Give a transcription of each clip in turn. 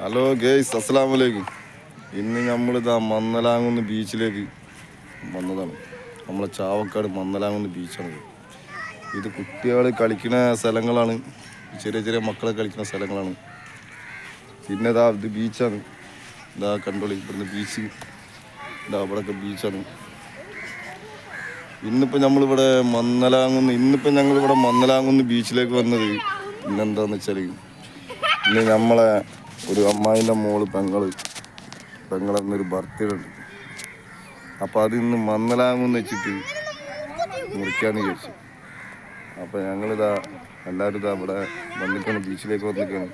Hello guys അസ്സലാമു വലൈക്കും ഇന്ന് നമ്മളിതാ മന്നലാങ്ങുന്ന് ബീച്ചിലേക്ക് വന്നതാണ്. നമ്മളെ ചാവക്കാട് മന്നലാങ്ങുന്ന് ബീച്ചാണ് ഇത്. കുട്ടികൾ കളിക്കുന്ന സ്ഥലങ്ങളാണ്. ചെറിയ ചെറിയ മക്കളെ കളിക്കുന്ന സ്ഥലങ്ങളാണ്. പിന്നെ ഇതാ ഇത് ബീച്ചാണ്. ഇതാ കണ്ടോളി ഇവിടുന്ന് ബീച്ച്. ഇതാ അവിടെയൊക്കെ ബീച്ചാണ്. ഇന്നിപ്പോൾ നമ്മളിവിടെ മന്നലാങ്ങുന്ന് ഇന്നിപ്പോൾ ഞങ്ങളിവിടെ മന്നലാങ്ങുന്ന് ബീച്ചിലേക്ക് വന്നത് പിന്നെന്താണെന്ന് വെച്ചാൽ ഇന്ന് നമ്മളെ ഒരു അമ്മായിന്റെ മോൾ പെങ്ങൾ പെങ്ങളെന്നൊരു ബർത്ത്ഡേ ഉണ്ട് അപ്പോൾ അത് ഇന്ന് മന്നലാങ്കുന്ന് വെച്ചിട്ട് മുറിക്കാന്ന് ചോദിച്ചു അപ്പോൾ ഞങ്ങളിതാ എല്ലാവരും ഇതാ ഇവിടെ വന്നിക്കാണ് ബീച്ചിലേക്ക് വന്നിക്കാണ്.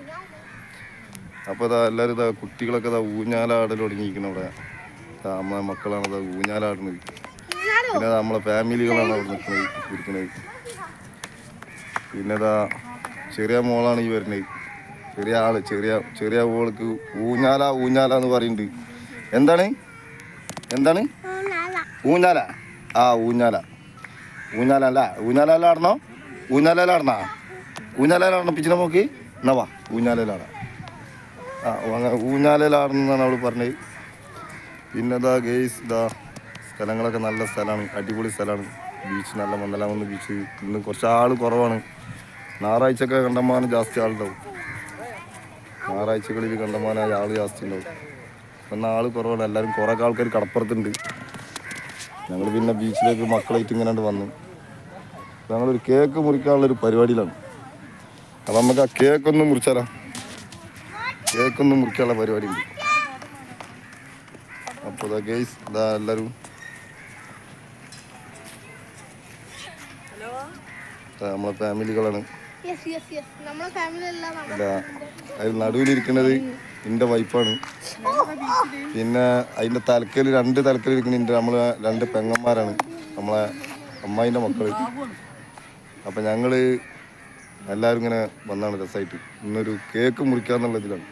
അപ്പോൾ ഇതാ എല്ലാവരും ഇതാ കുട്ടികളൊക്കെ ഇതാ ഊഞ്ഞാലാടൽ തുടങ്ങിയിരിക്കണം അവിടെ. അമ്മ മക്കളാണ് ഇതാ ഊഞ്ഞാലാടുന്നത്. പിന്നെ നമ്മളെ ഫാമിലികളാണ് അവിടെ നിൽക്കുന്നത് പിന്നെ ഇതാ ചെറിയ മോളാണ് ഈ വരുന്നത്. ചെറിയ ആൾ ചെറിയ ചെറിയ ഓൾക്ക് ഊഞ്ഞാല ഊഞ്ഞാല എന്ന് പറയുന്നുണ്ട് എന്താണ്? എന്താണ്? ഊഞ്ഞാല. ആ ഊഞ്ഞാല. ഊഞ്ഞാല അല്ല? ഊഞ്ഞാലല്ല ആടണോ? ഊഞ്ഞാലല്ല ആടണം? പിച്ചിനെ നോക്കി എന്നാവാ ആ അങ്ങനെ ഊഞ്ഞാലയിലാടണമെന്നാണ് അവൾ പറഞ്ഞത് പിന്നെതാ ഗേസ് ഗെയ്സ് ഇതാ സ്ഥലങ്ങളൊക്കെ നല്ല സ്ഥലമാണ് അടിപൊളി സ്ഥലമാണ്. ബീച്ച് നല്ല മന്ദലാമെന്ന് ബീച്ച് ഇന്ന് കുറച്ച് ആൾ കുറവാണ്. ഞായറാഴ്ചയൊക്കെ കണ്ടമാനം ജാസ്തി ആളുണ്ടാവും. ഞായറാഴ്ചകളിൽ കണ്ടമാനായ ആൾ ജാസ്തി ഉണ്ടാവും. എന്നാൽ ആൾ കുറവാണ്. എല്ലാവരും കുറേ ആൾക്കാർ കടപ്പുറത്തുണ്ട്. ഞങ്ങൾ പിന്നെ ബീച്ചിലേക്ക് മക്കളായിട്ട് ഇങ്ങനെ വന്നു. ഞങ്ങളൊരു കേക്ക് മുറിക്കാനുള്ളൊരു പരിപാടിയിലാണ്. അപ്പം നമുക്ക് ആ കേക്കൊന്നും മുറിച്ചാലോ? കേക്കൊന്നും മുറിക്കാനുള്ള പരിപാടി ഉണ്ട് അപ്പോൾ ഇതാ ഗെയ്സ് ഇതാ എല്ലാവരും നമ്മളെ ഫാമിലികളാണ് നമ്മളെ അതിൽ നടുവിലിരിക്കുന്നത് എന്റെ വൈഫാണ് പിന്നെ അതിന്റെ തലക്കൽ രണ്ട് തലക്കൽ ഇരിക്കുന്ന എന്റെ നമ്മളെ രണ്ട് പെങ്ങന്മാരാണ്. നമ്മളെ അമ്മായിന്റെ മക്കൾ അപ്പം ഞങ്ങൾ എല്ലാവരും ഇങ്ങനെ വന്നാണ് രസമായിട്ട് ഇന്നൊരു കേക്ക് മുറിക്കാന്നുള്ള ഇതിലാണ്.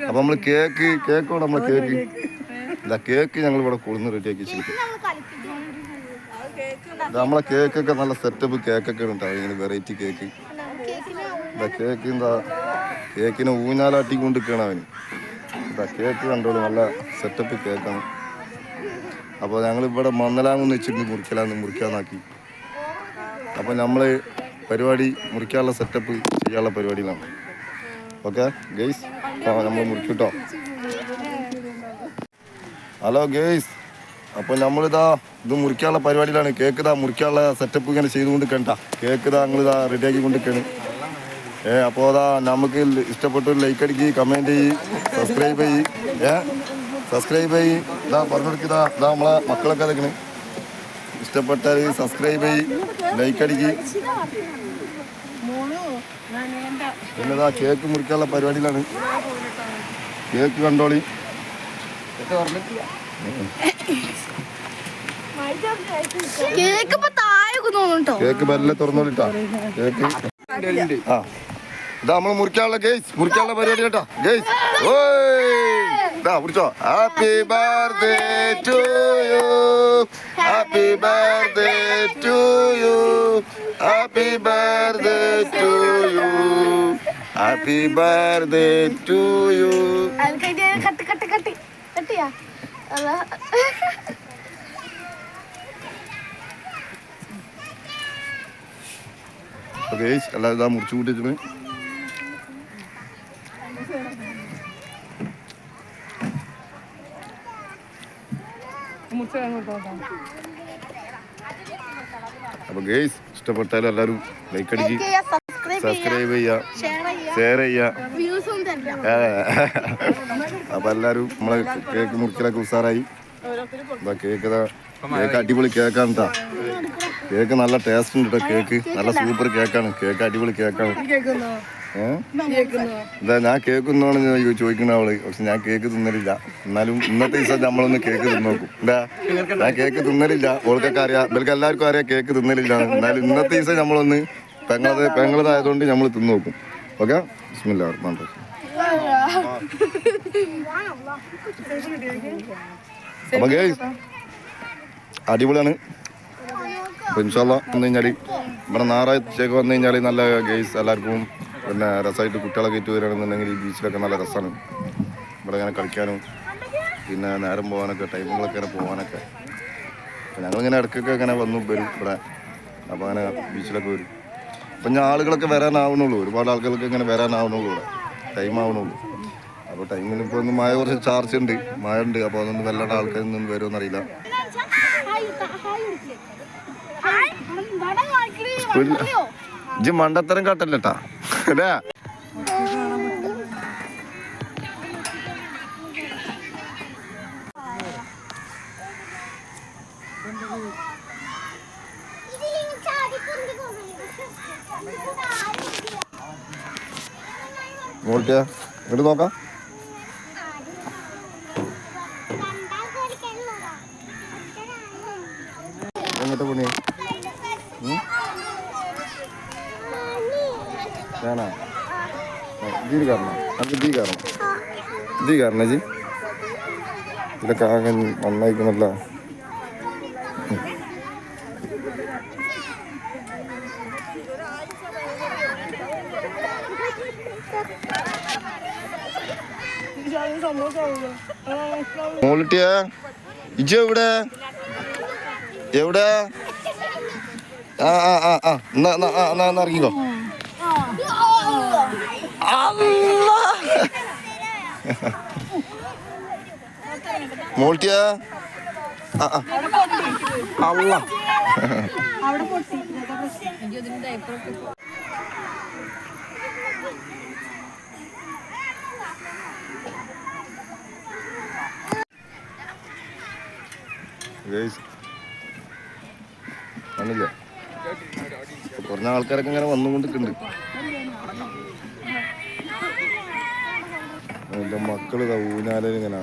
അപ്പം നമ്മൾ കേക്ക് കേക്കോടെ നമ്മളെ കേക്ക് ഇല്ല കേക്ക് ഞങ്ങൾ ഇവിടെ കൊളുന്ന് റെഡിയാക്കി വെച്ചിരിക്കും നമ്മൾ കളിക്കും ഇത് നമ്മളെ കേക്കൊക്കെ നല്ല സെറ്റപ്പ് കേക്കൊക്കെ ഉണ്ടാവും ഇങ്ങനെ വെറൈറ്റി കേക്ക് ഇതാ കേക്ക് എന്താ കേക്കിനെ ഊഞ്ഞാലാട്ടി കൊണ്ടിരിക്കണം അവന്. ഇതാ കേക്ക് കണ്ടോളൂ നല്ല സെറ്റപ്പ് കേക്കാണ്. അപ്പോൾ ഞങ്ങൾ ഇവിടെ മന്നലാങ്ങൊന്ന് വെച്ചിട്ട് മുറിക്കലാന്ന് മുറിക്കാന്നാക്കി. അപ്പോൾ നമ്മൾ പരിപാടി മുറിക്കാനുള്ള സെറ്റപ്പ് ചെയ്യാനുള്ള പരിപാടിയിലാണ്. ഓക്കെ ഗെയ്സ് ആ നമ്മൾ മുറിക്കിട്ടോ. ഹലോ ഗെയ്സ് അപ്പോൾ നമ്മളിതാ ഇത് മുറിക്കാനുള്ള പരിപാടിയിലാണ്. കേക്ക് ഇതാ മുറിക്കാനുള്ള സെറ്റപ്പ് ഇങ്ങനെ ചെയ്തുകൊണ്ട് കണ്ട. കേക്ക് ഇതാ ഞങ്ങളിതാ റെഡിയാക്കി കൊണ്ടിരിക്കുകയാണ്. ഏ അപ്പോൾ അതാ നമുക്ക് ഇഷ്ടപ്പെട്ട ഒരു ലൈക്ക് അടിക്ക് കമന്റ് ചെയ്യ് സബ്സ്ക്രൈബ് ചെയ്യ് ഏ? സബ്സ്ക്രൈബ് ചെയ്യ്. ഇതാ പറഞ്ഞു കൊടുക്കുക ഇതാ നമ്മളെ മക്കളൊക്കെ അതൊക്കെ ഇഷ്ടപ്പെട്ടാൽ സബ്സ്ക്രൈബ് ചെയ്യ് ലൈക്ക് അടിക്ക്. പിന്നെ ഇതാ കേക്ക് മുറിക്കാനുള്ള പരിപാടിയിലാണ്. കേക്ക് കണ്ടോളി. കേക്ക് കേക്ക് മെല്ലെ തുറന്നോളിട്ടാ. കേക്ക് ആ. ഇതാ നമ്മൾ മുറിക്കാനുള്ള ഗേസ് മുറിക്കാനുള്ള പരിപാടി കേട്ടോ. ഗേസ് ഇതാ മുറിച്ചോ happy birthday to you happy birthday to you happy birthday to you happy birthday to you cut cut cut കട്ടിയാ guys എല്ലാവരും ഇതാ മുറിച്ചു കൂട്ടിച്ചിട്ട് അപ്പൊ ഗേസ് ഇഷ്ടപ്പെട്ടാലും എല്ലാവരും ലൈക്ക് അടിക്ക് സബ്സ്ക്രൈബ് ചെയ്യാ സബ്സ്ക്രൈബ് ചെയ്യുക ഷെയർ ചെയ്യാ ഷെയർ ചെയ്യുക അപ്പൊ എല്ലാരും നമ്മളെ കേക്ക് മുറിക്കലൊക്കെ ഉസാറായി കേക്ക് കേക്ക് അടിപൊളി കേക്കാണ് കേട്ടാ കേക്ക് നല്ല ടേസ്റ്റ് ഉണ്ട് കേട്ടോ കേക്ക് നല്ല സൂപ്പർ കേക്കാണ് കേക്ക് അടിപൊളി കേക്കാണ് ഇതാ ഞാൻ കേക്ക് തിന്നോന്ന് ചോദിക്കുന്ന അവൾ പക്ഷെ ഞാൻ കേക്ക് തിന്നലില്ല. എന്നാലും ഇന്നത്തെ ദിവസം നമ്മളൊന്ന് കേക്ക് തിന്നോക്കും. എന്താ ഞാൻ കേക്ക് തിന്നലില്ല. ഓൾക്കൊക്കെ അറിയാം ഇവർക്ക് എല്ലാവർക്കും അറിയാം കേക്ക് തിന്നലില്ല. എന്നാലും ഇന്നത്തെ ദിവസം നമ്മളൊന്ന് പെങ്ങളത് പെങ്ങളതായതുകൊണ്ട് നമ്മൾ തിന്നോക്കും. ഓക്കെ? ബിസ്മില്ലാ അടിപൊളിയാണ്. അപ്പൊ ഇൻഷാല്ല വന്നു കഴിഞ്ഞാൽ ഇവിടെ ഞായറാഴ്ചയൊക്കെ വന്നു കഴിഞ്ഞാൽ നല്ല ഗേസ് എല്ലാവർക്കും പിന്നെ രസമായിട്ട് കുട്ടികളൊക്കെ ഇട്ട് വരികയാണെന്നുണ്ടെങ്കിൽ ഈ ബീച്ചിലൊക്കെ നല്ല രസമാണ്. ഇവിടെ ഇങ്ങനെ കളിക്കാനും പിന്നെ നേരം പോകാനൊക്കെ ടൈമുകളൊക്കെ ഇങ്ങനെ പോകാനൊക്കെ. ഞങ്ങളിങ്ങനെ ഇടയ്ക്കൊക്കെ ഇങ്ങനെ വന്നു വരും ഇവിടെ. അപ്പോൾ അങ്ങനെ ബീച്ചിലൊക്കെ വരും. അപ്പം ഞാൻ ആളുകളൊക്കെ വരാനാവണുള്ളൂ. ഒരുപാട് ആളുകൾക്ക് ഇങ്ങനെ വരാനാവണുള്ളൂ ഇവിടെ. ടൈം ആവണുള്ളൂ. അപ്പോൾ ടൈമിൽ ഇപ്പോൾ ഒന്ന് മഴ കുറച്ച് ചാർജ് ഉണ്ട്. മഴ ഉണ്ട്. അപ്പോൾ അതൊന്നും വല്ലാണ്ട് ആൾക്കാരിൽ നിന്നും വരുമെന്നറിയില്ല ഇജ്ജ് മണ്ടത്തരം കാട്ടല്ലേട്ടാ. അല്ലേ? ഇങ്ങോട്ട് നോക്കാം. എങ്ങോട്ട് പോണേ കയറണം അത് ഇതിൽ കയറണം ഇതിൽ കയറണ ജി. ഇതൊക്കെ ആകെ നന്നായിക്കണല്ലോ മോളിട്ടിയാ ഇജ് എവിടെ? എവിടെ? ആ ആ ആ ആ. എന്നാ എന്നാ എന്നാ ഇറങ്ങിക്കോ. മോൾട്ടിയാ? ഇപ്പൊ കുറഞ്ഞ ആൾക്കാരൊക്കെ ഇങ്ങനെ വന്നുകൊണ്ടിരിക്കുന്നുണ്ട്. ഇതാ ഊഞ്ഞാലയിൽ ഇങ്ങനെ.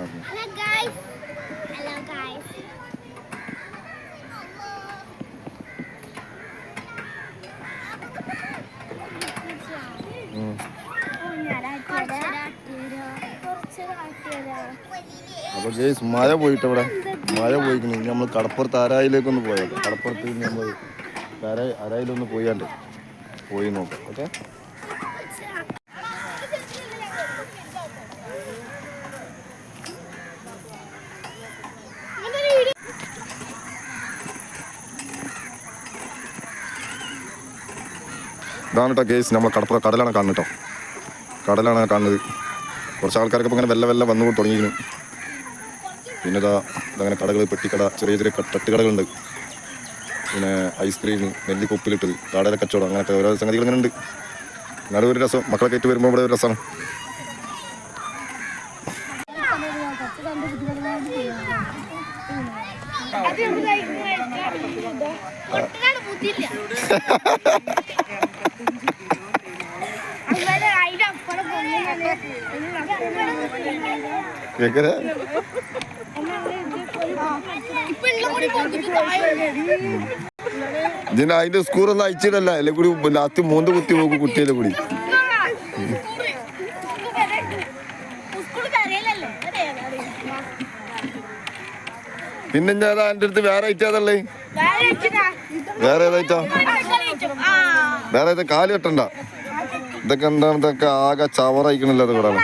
അപ്പൊ ഗേസ് മഴ പോയിട്ട് ഇവിടെ മഴ പോയിക്കുന്നു നമ്മൾ കടപ്പുറത്ത് ആരായിലേക്കൊന്ന് പോയത് കടപ്പുറത്ത് നമ്മൾ അരായിലൊന്ന് ആരായിലൊന്ന് പോയാണ്ട് പോയി നോക്കാം. ഓക്കെ? ഇതാണ് കേസ് നമ്മൾ കടപ്പുറ കടലാണ് കാണുന്നത് കേട്ടോ കടലാണ് കാണുന്നത് കുറച്ച് ആൾക്കാരൊക്കെ ഇപ്പോൾ ഇങ്ങനെ വെല്ല വെല്ല വന്നു തുടങ്ങിയിരുന്നു പിന്നെ ഇതാ ഇതങ്ങനെ കടകൾ പെട്ടിക്കട ചെറിയ ചെറിയ തട്ടുകടകളുണ്ട് പിന്നെ ഐസ്ക്രീം നെല്ലിക്കൊപ്പിലിട്ടത് കാടല കച്ചവടം അങ്ങനത്തെ ഓരോ സംഗതികൾ ഇങ്ങനെ ഉണ്ട് എന്നാലും ഒരു രസം മക്കളെ കയറ്റി വരുമ്പോൾ ഇവിടെ ഒരു രസമാണ് കേക്കര ഇതിന് അതിന്റെ സ്കൂറൊന്നും അയച്ചിട്ടല്ല അല്ലെ കൂടി ലാത്തി മൂന്ന് കുത്തി നോക്കും കുട്ടിയുടെ കൂടി. പിന്നെ ഞാൻ എന്റെ അടുത്ത് വേറെ ഐറ്റം അതല്ലേ വേറെ ഏതായിട്ടാ വേറെ ഏതാ? കാൽ കെട്ടണ്ട. ഇതൊക്കെ എന്താണ്? ഇതൊക്കെ ആകെ ചവറായിക്കണല്ലോ അത് കൂടാതെ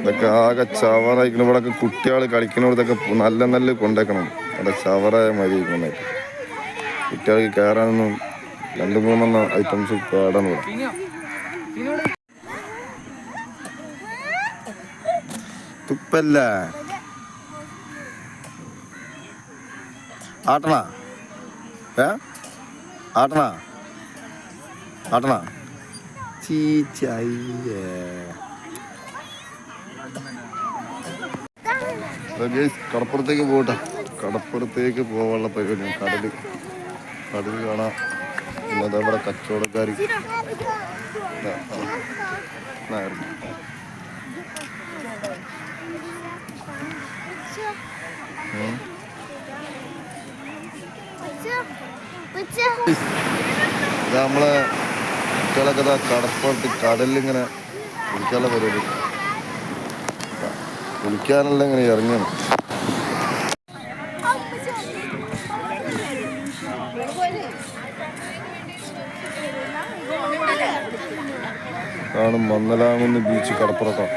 ഇതൊക്കെ ആകെ ചവറയിക്കണം. ഇവിടെ കുട്ടികൾ കളിക്കുന്നിടത്തൊക്കെ നല്ല നല്ല കൊണ്ടേക്കണം. അവിടെ ചവറായ മതി കുട്ടികൾക്ക് കയറാനൊന്നും രണ്ട് മൂന്നെണ്ണം ഐറ്റംസ് പാടാൻ തുപ്പല്ല? ആട്ടണ? ഏ? ആട്ടണാ? ആട്ടണ? ചീച്ചയ്യേ കടപ്പുറത്തേക്ക് പോകട്ടെ. കടപ്പുറത്തേക്ക് പോകാനുള്ള പരിപാടി കടൽ. കടൽ കാണാം. പിന്നെ ദാ ഇവിടെ നമ്മളെ കുട്ടികളൊക്കെ ഇതാ കടപ്പുറത്ത് കടലിങ്ങനെ കുളിക്കാനുള്ള പരിപാടി. കുളിക്കാനുള്ള ഇങ്ങനെ ഇറങ്ങണം ആണ് മന്നലാങ്ങുന്ന് ബീച്ച് കടപ്പുറക്കം